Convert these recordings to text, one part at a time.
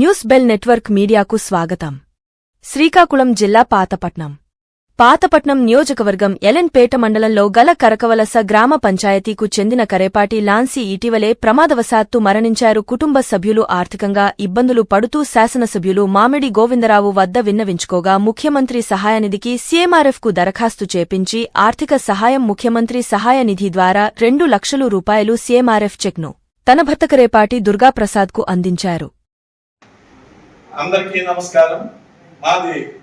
News bell network మీడియాకు స్వాగతం. శ్రీకాకుళం జిల్లా పాతపట్నం. పాతపట్నం నియోజకవర్గం ఎలెన్పేట మండలంలో గల కరకవలస గ్రామ పంచాయతీకు చెందిన కరేపాటి లాన్సీ ఇటీవలే ప్రమాదవశాత్తు మరణించారు కుటుంబ సభ్యులు ఆర్థికంగా ఇబ్బందులు పడుతూ శాసనసభ్యులు మామిడి గోవిందరావు వద్ద విన్నవించుకోగా ముఖ్యమంత్రి సహాయనిధికి సీఎంఆర్ఎఫ్కు దరఖాస్తు చేపించి ఆర్థిక సహాయం ముఖ్యమంత్రి సహాయ నిధి ద్వారా రెండు లక్షలు రూపాయలు సీఎంఆర్ఎఫ్ చెక్ను తన భర్త కరేపాటి దుర్గాప్రసాద్కు అందించారు. అందరికీ నమస్కారం. మాది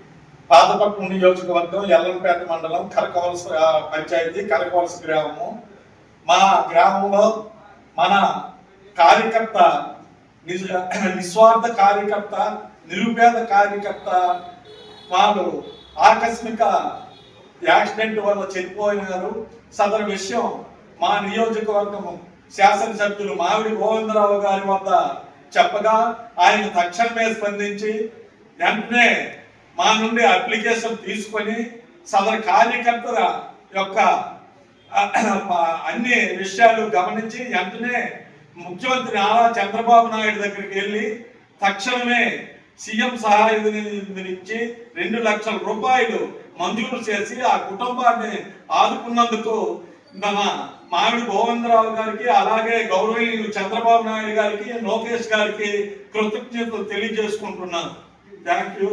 పాతపట్నం నియోజకవర్గం ఎల్లంపేట మండలం కరకవలస పంచాయతీ కరకవలస గ్రామము. మా గ్రామంలో మన కార్యకర్త నిజ- నిస్వార్థ కార్యకర్త నిరుపేద కార్యకర్త వాళ్ళు ఆకస్మిక యాక్సిడెంట్ వల్ల చనిపోయినారు. సదరు విషయం మా నియోజకవర్గం శాసనసభ్యులు మామిడి గోవిందరావు గారి వద్ద చెప్పగా ఆయన తక్షణమే స్పందించి వెంటనే మా నుండి అప్లికేషన్ తీసుకొని సదరు కార్యకర్తల యొక్క అన్ని విషయాలు గమనించి వెంటనే ముఖ్యమంత్రి నారా చంద్రబాబు నాయుడు దగ్గరికి వెళ్ళి తక్షణమే సీఎం సహాయ నిధి నుంచి రెండు లక్షల రూపాయలు మంజూరు చేసి ఆ కుటుంబాన్ని ఆదుకున్నందుకు మన మామిడి గోవిందరావు గారికి అలాగే గౌరవనీయులు చంద్రబాబు నాయుడు గారికి లోకేష్ గారికి కృతజ్ఞతలు తెలియజేసుకుంటున్నాను. Thank you